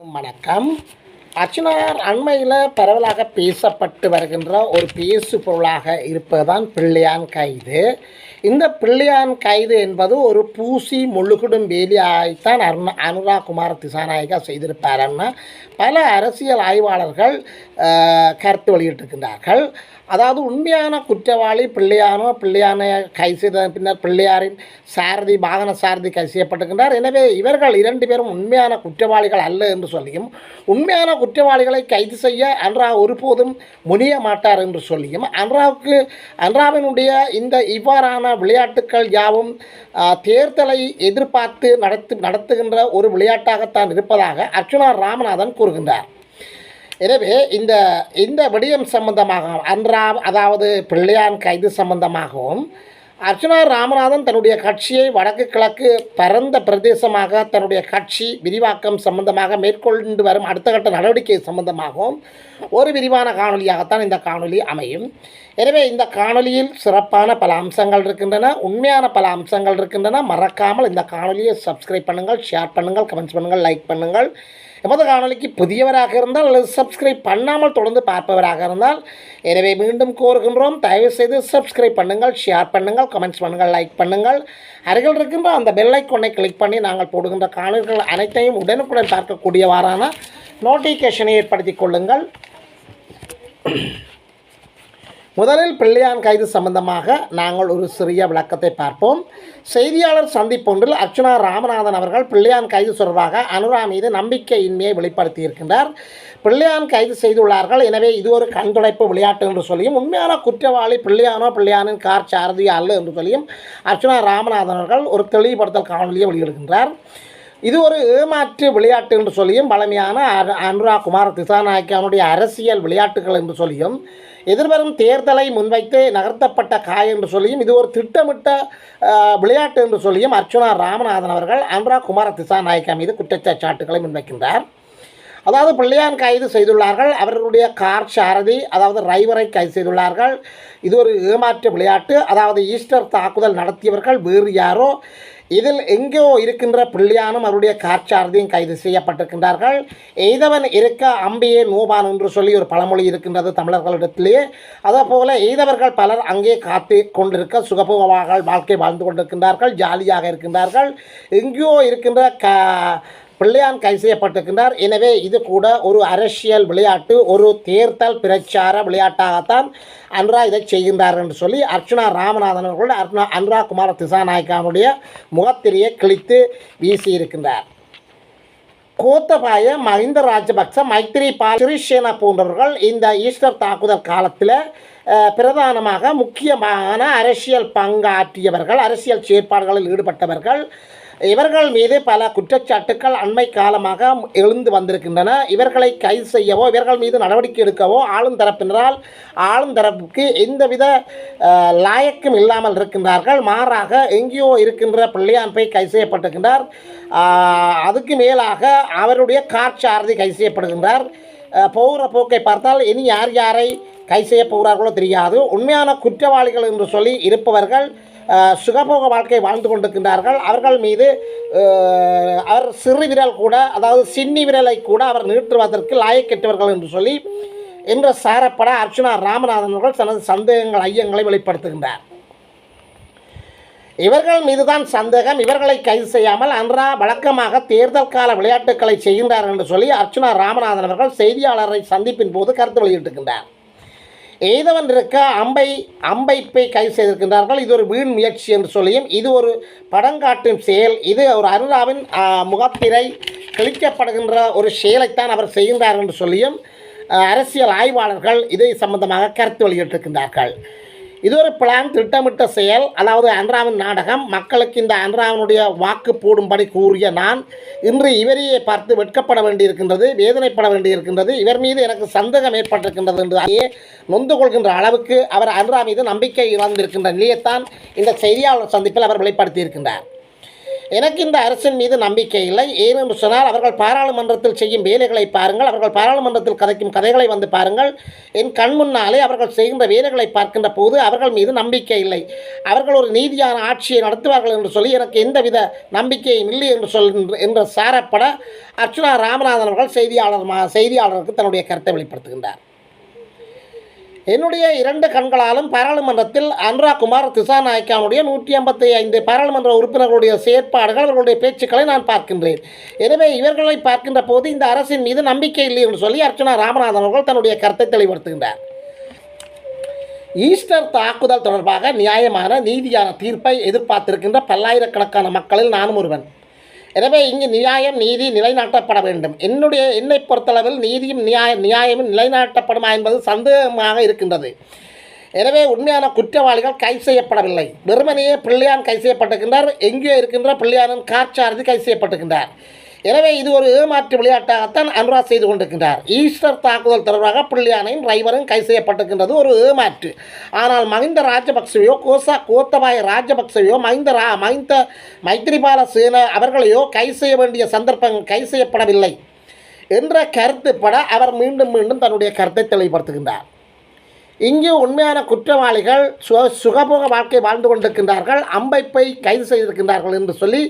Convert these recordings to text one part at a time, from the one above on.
வணக்கம். அர்ச்சனார் அண்மையில் பரவலாக பேசப்பட்டு வருகின்ற ஒரு பேசு பொருளாக இருப்பதுதான் பிள்ளையான் கைது. இந்த பிள்ளையான் கைது என்பது ஒரு பூசி முழுகுடும் வேலியாய்த்தான் அருணா அனுராக் குமார் திசாநாயகா செய்திருப்பாருன்னு பல அரசியல் ஆய்வாளர்கள் கருத்து வெளியிட்டிருக்கின்றார்கள். அதாவது உண்மையான குற்றவாளி பிள்ளையானோ பிள்ளையானை கை செய்த பின்னர் பிள்ளையாரின் சாரதி வாகன சாரதி கை செய்யப்பட்டிருக்கின்றார். எனவே இவர்கள் இரண்டு பேரும் உண்மையான குற்றவாளிகள் அல்ல என்று சொல்லியும் உண்மையான குற்றவாளிகளை கைது செய்ய அன்ரா ஒருபோதும் முனிய மாட்டார் என்று சொல்லியும் அன்ராவுக்கு அன்ராவினுடைய இந்த இவ்வாறான விளையாட்டுக்கள் யாவும் தேர்தலை எதிர்பார்த்து நடத்து நடத்துகின்ற ஒரு விளையாட்டாகத்தான் இருப்பதாக அர்ச்சுனா ராமநாதன் கூறுகின்றார். எனவே இந்த இந்த விடயம் சம்பந்தமாக அன்றா அதாவது பிள்ளையான் கைது சம்பந்தமாகவும் அர்ச்சனா ராமநாதன் தன்னுடைய கட்சியை வடக்கு கிழக்கு பரந்த பிரதேசமாக தன்னுடைய கட்சி விரிவாக்கம் சம்பந்தமாக மேற்கொண்டு வரும் அடுத்த கட்ட நடவடிக்கை சம்பந்தமாகவும் ஒரு விரிவான காணொலியாகத்தான் இந்த காணொலி அமையும். எனவே இந்த காணொலியில் சிறப்பான பல அம்சங்கள் இருக்கின்றன. உண்மையான பல அம்சங்கள் இருக்கின்றன. மறக்காமல் இந்த காணொலியை சப்ஸ்கிரைப் பண்ணுங்கள் ஷேர் பண்ணுங்கள் கமெண்ட்ஸ் பண்ணுங்கள் லைக் பண்ணுங்கள். எமது காணொலிக்கு புதியவராக இருந்தால் அல்லது சப்ஸ்கிரைப் பண்ணாமல் தொடர்ந்து பார்ப்பவராக இருந்தால் எனவே மீண்டும் கோருகின்றோம். தயவு செய்து சப்ஸ்கிரைப் பண்ணுங்கள் ஷேர் பண்ணுங்கள் கமெண்ட்ஸ் பண்ணுங்கள் லைக் பண்ணுங்கள். அருகில் இருக்கின்ற அந்த பெல் கிளிக் பண்ணி நாங்கள் போடுகின்ற காணொலிகள் அனைத்தையும் உடனுக்குடன் பார்க்கக்கூடியவாறான நோட்டிஃபிகேஷனை ஏற்படுத்திக் கொள்ளுங்கள். முதலில் பிள்ளையான் கைது சம்பந்தமாக நாங்கள் ஒரு சிறிய விளக்கத்தை பார்ப்போம். செய்தியாளர் சந்திப்பொன்றில் அர்ச்சுனா ராமநாதன் அவர்கள் பிள்ளையான் கைது தொடர்பாக அனுரா மீது நம்பிக்கையின்மையை வெளிப்படுத்தியிருக்கின்றார். பிள்ளையான் கைது செய்துள்ளார்கள். எனவே இது ஒரு கண்துடைப்பு விளையாட்டு என்று சொல்லியும் உண்மையான குற்றவாளி பிள்ளையானோ பிள்ளையானின் கார் சாரதியோ அல்ல என்று சொல்லியும் அர்ச்சுனா ராமநாதன் அவர்கள் ஒரு தெளிவுபடுத்தல் காணொலியை வெளியிடுகின்றார். இது ஒரு ஏமாற்று விளையாட்டு என்று சொல்லியும் பழமையான அரு- அனுராக் குமார் திசாநாயக்கனுடைய அரசியல் விளையாட்டுகள் என்று சொல்லியும் எதிர்வரும் தேர்தலை முன்வைத்து நகர்த்தப்பட்ட காய் என்று சொல்லியும் இது ஒரு திட்டமிட்ட விளையாட்டு என்று சொல்லியும் அர்ச்சுனா ராமநாதன் அவர்கள் அனுராக் குமார திசாநாயக்கா மீது குற்றச்சாட்டுகளை முன்வைக்கின்றார். அதாவது பிள்ளையான் கைது செய்துள்ளார்கள் அவர்களுடைய கார் சாரதி அதாவது டிரைவரை கைது செய்துள்ளார்கள். இது ஒரு ஏமாற்று விளையாட்டு. அதாவது ஈஸ்டர் தாக்குதல் நடத்தியவர்கள் வேறு யாரோ இதில் எங்கோ இருக்கின்ற பிள்ளையானும் அவருடைய காற்சாரதியும் கைது செய்யப்பட்டிருக்கின்றார்கள். எய்தவன் இருக்க அம்பியே நோபான் என்று சொல்லி ஒரு பழமொழி இருக்கின்றது தமிழர்களிடத்திலேயே அதே போல எய்தவர்கள் பலர் அங்கே காத்து கொண்டிருக்க சுகபோகமாக வாழ்க்கை வாழ்ந்து கொண்டிருக்கின்றார்கள் ஜாலியாக இருக்கின்றார்கள். எங்கேயோ இருக்கின்ற க பிள்ளையான் கைது செய்யப்பட்டிருக்கின்றார். எனவே இது கூட ஒரு அரசியல் விளையாட்டு ஒரு தேர்தல் பிரச்சார விளையாட்டாகத்தான் அன்ரா இதை செய்கின்றார் என்று சொல்லி அர்ச்சனா ராமநாதன் அவர்கள் அர்ச்சனா அன்ரா குமார திசாநாயக்காவுடைய முகத்திரையை கிழித்து வீசியிருக்கின்றார். கோத்தபாய மஹிந்த ராஜபக்ச மைத்ரிபால் சிறிசேனா போன்றவர்கள் இந்த ஈஸ்டர் தாக்குதல் காலத்தில் பிரதானமாக முக்கியமான அரசியல் பங்காற்றியவர்கள் அரசியல் செயற்பாடுகளில் ஈடுபட்டவர்கள் இவர்கள் மீது பல குற்றச்சாட்டுக்கள் அண்மை காலமாக எழுந்து வந்திருக்கின்றன. இவர்களை கைது செய்யவோ இவர்கள் மீது நடவடிக்கை எடுக்கவோ ஆளும் தரப்பினரால் ஆளும் தரப்புக்கு எந்தவித லாயக்கும் இல்லாமல் இருக்கின்றார்கள். மாறாக எங்கேயோ இருக்கின்ற பிள்ளையான் போய் கைது செய்யப்பட்டிருக்கின்றார். அதுக்கு மேலாக அவருடைய கார் சாரதி கைது செய்யப்படுகின்றார். போகிற போக்கை பார்த்தால் இனி யார் யாரை கை செய்ய போகிறார்களோ தெரியாது. உண்மையான குற்றவாளிகள் என்று சொல்லி இருப்பவர்கள் சுகபோக வாழ்க்கை வாழ்ந்து கொண்டிருக்கின்றார்கள். அவர்கள் மீது அவர் சிறு விரல் கூட அதாவது சின்னி விரலை கூட அவர் நீட்டுவதற்கு லாயக்கெட்டவர்கள் என்று சொல்லி என்று சாரப்பட அர்ச்சுனா ராமநாதன் அவர்கள் தனது சந்தேகங்கள் ஐயங்களை வெளிப்படுத்துகின்றார். இவர்கள் மீதுதான் சந்தேகம் இவர்களை கைது செய்யாமல் அன்றா வழக்கமாக தேர்தல் கால விளையாட்டுக்களை செய்கின்றார் என்று சொல்லி அர்ச்சுனா ராமநாதன் அவர்கள் செய்தியாளரை சந்திப்பின் போது கருத்து வெளியிட்டிருக்கின்றார். எய்தவன் இருக்க? அம்பை அம்பைப்பை கைது செய்திருக்கின்றார்கள். இது ஒரு வீண் முயற்சி என்று சொல்லியும் இது ஒரு படங்காட்டும் செயல். இது ஒரு அருணாவின் முகத்திரை கிழிக்கப்படுகின்ற ஒரு செயலைத்தான் அவர் செய்கின்றார் என்று சொல்லியும் அரசியல் ஆய்வாளர்கள் இதை சம்பந்தமாக கருத்து வெளியிட்டிருக்கின்றார்கள். இது ஒரு பிளான் திட்டமிட்ட செயல் அதாவது அன்றாவின் நாடகம் மக்களுக்கு இந்த அன்றாவினுடைய வாக்கு போடும்படி கூறிய நான் இன்று இவரையே பார்த்து வெட்கப்பட வேண்டியிருக்கின்றது வேதனைப்பட வேண்டியிருக்கின்றது இவர் மீது எனக்கு சந்தேகம் ஏற்பட்டிருக்கின்றது என்று அதையே நொந்து கொள்கின்ற அளவுக்கு அவர் அன்றா மீது நம்பிக்கை இழந்திருக்கின்ற நிலையைத்தான் இந்த செய்தியாளர் சந்திப்பில் அவர் வெளிப்படுத்தியிருக்கின்றார். எனக்கு இந்த அரசின் மீது நம்பிக்கை இல்லை. ஏனென்று சொன்னால் அவர்கள் பாராளுமன்றத்தில் செய்யும் வேலைகளை பாருங்கள். அவர்கள் பாராளுமன்றத்தில் கதைக்கும் கதைகளை வந்து பாருங்கள். என் கண் முன்னாலே அவர்கள் செய்கின்ற வேலைகளை பார்க்கின்ற போது அவர்கள் மீது நம்பிக்கை இல்லை. அவர்கள் ஒரு நீதியான ஆட்சியை நடத்துவார்கள் என்று சொல்லி எனக்கு எந்தவித நம்பிக்கையும் இல்லை என்று சொல் என்று சாரப்பட அர்ச்சுனா ராமநாதன் அவர்கள் செய்தியாளர் மா- செய்தியாளருக்கு தன்னுடைய கருத்தை வெளிப்படுத்துகின்றார். என்னுடைய இரண்டு கண்களாலும் பாராளுமன்றத்தில் அனுராகுமார் குமார் திசாநாயக்காவுடைய நூற்றி ஐம்பத்தி ஐந்து பாராளுமன்ற உறுப்பினர்களுடைய செயற்பாடுகள் அவர்களுடைய பேச்சுக்களை நான் பார்க்கின்றேன். எனவே இவர்களை பார்க்கின்ற போது இந்த அரசின் மீது நம்பிக்கை இல்லை என்று சொல்லி அர்ச்சனா ராமநாதன் அவர்கள் தன்னுடைய கருத்தை தெளிவுபடுத்துகின்றார். ஈஸ்டர் தாக்குதல் தொடர்பாக நியாயமான நீதியான தீர்ப்பை எதிர்பார்த்திருக்கின்ற பல்லாயிரக்கணக்கான மக்களில் நானும் ஒருவன். எனவே இங்கு நியாயம் நீதி நிலைநாட்டப்பட வேண்டும். என்னுடைய என்னை பொறுத்தளவில் நீதியும் நியாய நியாயமும் நிலைநாட்டப்படுமா என்பது சந்தேகமாக இருக்கின்றது. எனவே உண்மையான குற்றவாளிகள் கை செய்யப்படவில்லை. வெறுமனையே பிள்ளையான் கை செய்யப்பட்டிருக்கின்றார். எங்கே இருக்கின்ற பிள்ளையானின் காற்சாரதி கை செய்யப்பட்டிருக்கின்றார். எனவே இது ஒரு ஏமாற்று விளையாட்டாகத்தான் அனுராஜ் செய்து கொண்டிருக்கின்றார். ஈஸ்டர் தாக்குதல் தொடர்பாக பிள்ளையானையும் டிரைவரும் கை செய்யப்பட்டிருக்கின்றது. ஒரு ஏமாற்று. ஆனால் மஹிந்த ராஜபக்சவையோ கோசா கோத்தபாய ராஜபக்சவையோ மஹிந்த ரா மஹிந்த மைத்ரிபால சேன அவர்களையோ கை செய்ய வேண்டிய சந்தர்ப்பம் கை செய்யப்படவில்லை என்ற கருத்துப்பட அவர் மீண்டும் மீண்டும் தன்னுடைய கருத்தை தெளிவுபடுத்துகின்றார். இங்கு உண்மையான குற்றவாளிகள் சுக சுகபோக வாழ்க்கை வாழ்ந்து கொண்டிருக்கின்றார்கள். அம்பைப்பை கைது செய்திருக்கின்றார்கள் என்று சொல்லி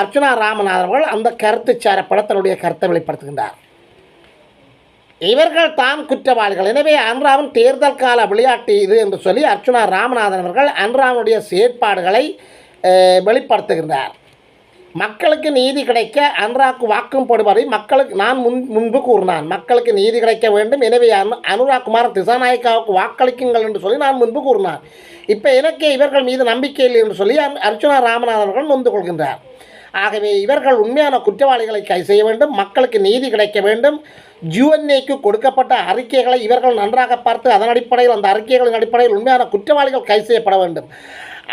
அர்ச்சுனா ராமநாதன் அவர்கள் அந்த கருத்துச்சார படத்தினுடைய கருத்தை வெளிப்படுத்துகின்றார். இவர்கள் தான் குற்றவாளிகள். எனவே அன்றாவின் தேர்தல் கால விளையாட்டு இது என்று சொல்லி அர்ச்சுனா ராமநாதன் அவர்கள் அன்றாவினுடைய செயற்பாடுகளை வெளிப்படுத்துகின்றார். மக்களுக்கு நீதி கிடைக்க அனுராக்கு வாக்கும் போடுவதை மக்களுக்கு நான் முன் முன்பு கூறினான். மக்களுக்கு நீதி கிடைக்க வேண்டும். எனவே அனு அனுராக் குமார் திசாநாயக்காவுக்கு வாக்களிக்குங்கள் என்று சொல்லி நான் முன்பு கூறினான். இப்போ எனக்கே இவர்கள் மீது நம்பிக்கை இல்லை என்று சொல்லி அர்ச்சனா அர்ச்சுனா ராமநாதன் அவர்கள் நொந்து கொள்கின்றார். ஆகவே இவர்கள் உண்மையான குற்றவாளிகளை கை செய்ய வேண்டும் மக்களுக்கு நீதி கிடைக்க வேண்டும். யுஎன்ஏக்கு கொடுக்கப்பட்ட அறிக்கைகளை இவர்கள் நன்றாக பார்த்து அதன் அடிப்படையில் அந்த அறிக்கைகளின் அடிப்படையில் உண்மையான குற்றவாளிகள் கை செய்யப்பட வேண்டும்.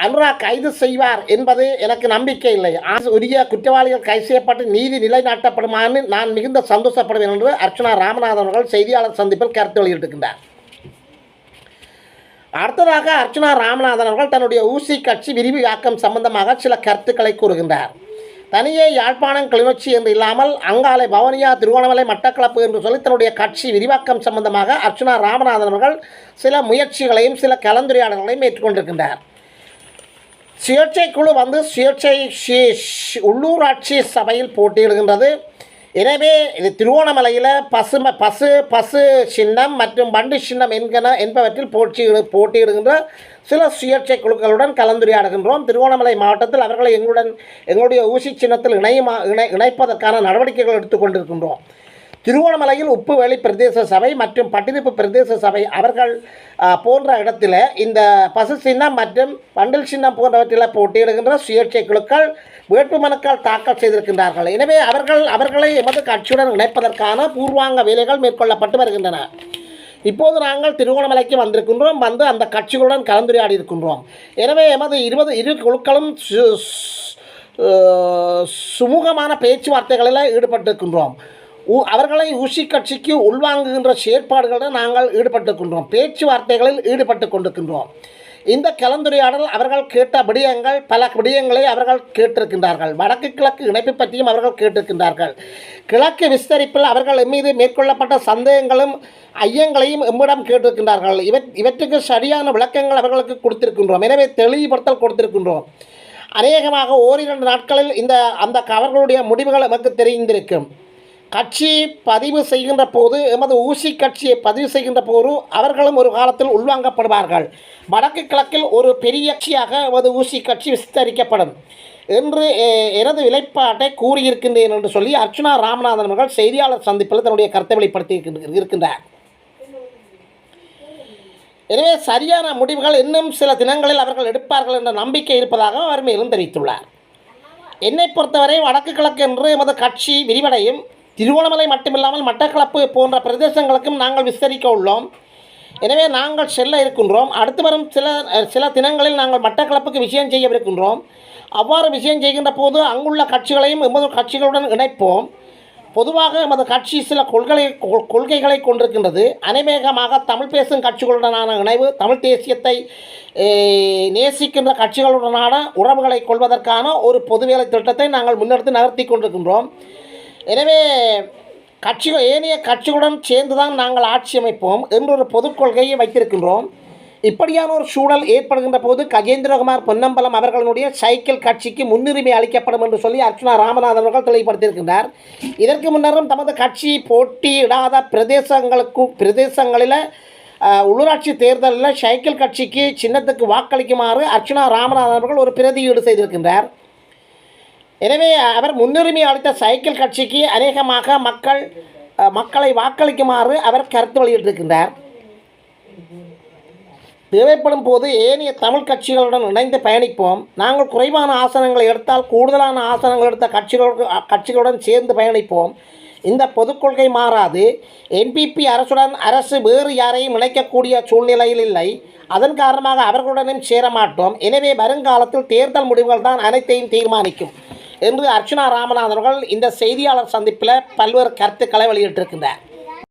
அனுராக் கைது செய்வார் என்பது எனக்கு நம்பிக்கை இல்லை. உரிய குற்றவாளிகள் கைது செய்யப்பட்டு நீதி நிலைநாட்டப்படுமான்னு நான் மிகுந்த சந்தோஷப்படுவேன் என்று அர்ச்சனா ராமநாதன் அவர்கள் செய்தியாளர் சந்திப்பில் கருத்து வெளியிட்டிருக்கின்றார். அடுத்ததாக அர்ச்சனா ராமநாதன் அவர்கள் தன்னுடைய ஊசி கட்சி விரிவாக்கம் சம்பந்தமாக சில கருத்துக்களை கூறுகின்றார். தனியே யாழ்ப்பாணம் கிளிநொச்சி என்று இல்லாமல் அங்காலை பவனியா திருவண்ணாமலை மட்டக்களப்பு என்று சொல்லி தன்னுடைய கட்சி விரிவாக்கம் சம்பந்தமாக அர்ச்சனா ராமநாதன் அவர்கள் சில முயற்சிகளையும் சில கலந்துரையாடல்களையும் ஏற்றுக்கொண்டிருக்கின்றார். சுயேட்சை குழு வந்து சுயேட்சை ஷி- உள்ளூராட்சி சபையில் போட்டியிடுகின்றது. எனவே இது திருவோணமலையில் பசும பசு பசு சின்னம் மற்றும் வண்டு சின்னம் என்கன என்பவற்றில் போட்டியிடு போட்டியிடுகின்ற சில சுயேட்சை குழுக்களுடன் கலந்துரையாடுகின்றோம். திருவோணமலை மாவட்டத்தில் அவர்களை எங்களுடன் எங்களுடைய ஊசி சின்னத்தில் இணையுமா இணை இணைப்பதற்கான நடவடிக்கைகள் எடுத்துக்கொண்டிருக்கின்றோம் திருவோணமலையில் உப்புவேலி பிரதேச சபை மற்றும் பட்டிருப்பு பிரதேச சபை அவர்கள் போன்ற இடத்தில் இந்த பசு சின்னம் மற்றும் பண்டில் சின்னம் போன்றவற்றில் போட்டியிடுகின்ற சுயேட்சை குழுக்கள் வேட்புமனுக்கள் தாக்கல் செய்திருக்கின்றார்கள். எனவே அவர்கள் அவர்களை எமது கட்சியுடன் இணைப்பதற்கான பூர்வாங்க வேலைகள் மேற்கொள்ளப்பட்டு வருகின்றன. இப்போது நாங்கள் திருவோணமலைக்கு வந்திருக்கின்றோம். வந்து அந்த கட்சிகளுடன் கலந்துரையாடி இருக்கின்றோம். எனவே எமது இருபது இரு குழுக்களும் சு- சுமூகமான பேச்சுவார்த்தைகளில் ஈடுபட்டிருக்கின்றோம். உ- அவர்களை ஊசி கட்சிக்கு உள்வாங்குகின்ற செயற்பாடுகளில் நாங்கள் ஈடுபட்டிருக்கின்றோம். பேச்சுவார்த்தைகளில் ஈடுபட்டு கொண்டிருக்கின்றோம். இந்த கலந்துரையாடல் அவர்கள் கேட்ட விடயங்கள் பல விடயங்களை அவர்கள் கேட்டிருக்கின்றார்கள். வடக்கு கிழக்கு இணைப்பு பற்றியும் அவர்கள் கேட்டிருக்கின்றார்கள். கிழக்கு விஸ்தரிப்பில் அவர்கள் மீது மேற்கொள்ளப்பட்ட சந்தேகங்களும் ஐயங்களையும் எம்மிடம் கேட்டிருக்கின்றார்கள். இவற் இவற்றுக்கு சரியான விளக்கங்கள் அவர்களுக்கு கொடுத்திருக்கின்றோம். எனவே தெளிவுபடுத்தல் கொடுத்திருக்கின்றோம். அநேகமாக ஓரிரண்டு நாட்களில் இந்த அந்த அவர்களுடைய முடிவுகள் நமக்கு தெரிந்திருக்கும். கட்சி பதிவு செய்கின்ற போது எமது ஊசி கட்சியை பதிவு செய்கின்ற போது அவர்களும் ஒரு காலத்தில் உள்வாங்கப்படுவார்கள். வடக்கு கிழக்கில் ஒரு பெரிய கட்சியாக எமது ஊசி கட்சி விஸ்தரிக்கப்படும் என்று எனது விலைப்பாட்டை கூறியிருக்கின்றேன் என்று சொல்லி அர்ச்சுனா ராமநாதன் அவர்கள் செய்தியாளர் சந்திப்பில் தன்னுடைய கருத்தை வெளிப்படுத்தி இருக்கின்ற- இருக்கின்றார். எனவே சரியான முடிவுகள் இன்னும் சில தினங்களில் அவர்கள் எடுப்பார்கள் என்ற நம்பிக்கை இருப்பதாக அவர் மேலும் தெரிவித்துள்ளார். என்னை பொறுத்தவரை வடக்கு கிழக்கு என்று எமது கட்சி விரிவடையும். திருவோணமலை மட்டுமில்லாமல் மட்டக்களப்பு போன்ற பிரதேசங்களுக்கும் நாங்கள் விஸ்தரிக்க உள்ளோம். எனவே நாங்கள் செல்ல இருக்கின்றோம். அடுத்து வரும் சில சில தினங்களில் நாங்கள் மட்டக்களப்புக்கு விஷயம் செய்யவிருக்கின்றோம் அவ்வாறு விஷயம் செய்கின்ற போது அங்குள்ள கட்சிகளையும் எமது கட்சிகளுடன் இணைப்போம். பொதுவாக எமது கட்சி சில கொள்கை கொள்- கொள்கைகளை கொண்டிருக்கின்றது. அநேகமாக தமிழ் பேசும் கட்சிகளுடனான இணைவு தமிழ் தேசியத்தை நேசிக்கின்ற கட்சிகளுடனான உறவுகளை கொள்வதற்கான ஒரு பொதுவேலை திட்டத்தை நாங்கள் முன்னெடுத்து நகர்த்தி கொண்டிருக்கின்றோம். எனவே கட்சிகள் ஏனைய கட்சிகளுடன் சேர்ந்து தான் நாங்கள் ஆட்சி அமைப்போம் என்ற ஒரு பொதுக் கொள்கையை வைத்திருக்கின்றோம். இப்படியான ஒரு சூழல் ஏற்படுகின்ற போது கஜேந்திரகுமார் பொன்னம்பலம் அவர்களுடைய சைக்கிள் கட்சிக்கு முன்னுரிமை அளிக்கப்படும் என்று சொல்லி அர்ச்சனா ராமநாதன் அவர்கள் தெளிவுபடுத்தியிருக்கின்றார். இதற்கு முன்னரும் தமது கட்சி போட்டியிடாத பிரதேசங்களுக்கு பிரதேசங்களில் உள்ளூராட்சி தேர்தலில் சைக்கிள் கட்சிக்கு சின்னத்துக்கு வாக்களிக்குமாறு அர்ச்சனா ராமநாதன் அவர்கள் ஒரு பிரதியீடு செய்திருக்கின்றார். எனவே அவர் முன்னுரிமை அளித்த சைக்கிள் கட்சிக்கு அநேகமாக மக்கள் மக்களை வாக்களிக்குமாறு அவர் கருத்து வெளியிட்டிருக்கின்றார். தேவைப்படும் போது ஏனைய தமிழ் கட்சிகளுடன் இணைந்து பயணிப்போம். நாங்கள் குறைவான ஆசனங்களை எடுத்தால் கூடுதலான ஆசனங்கள் எடுத்த கட்சிகளோடு கட்சிகளுடன் சேர்ந்து பயணிப்போம். இந்த பொதுக் கொள்கை மாறாது. என்பிபி அரசுடன் அரசு வேறு யாரையும் இணைக்கக்கூடிய சூழ்நிலையில் இல்லை. அதன் காரணமாக அவர்களுடனும் சேர மாட்டோம் எனவே வருங்காலத்தில் தேர்தல் முடிவுகள் தான் அனைத்தையும் தீர்மானிக்கும். என்று அர்ச்சனா ராமநாதன் அவர்கள் இந்த செய்தியாளர் சந்திப்பில் பல்வேறு கருத்துக்களை வெளியிட்டிருக்கின்றார்.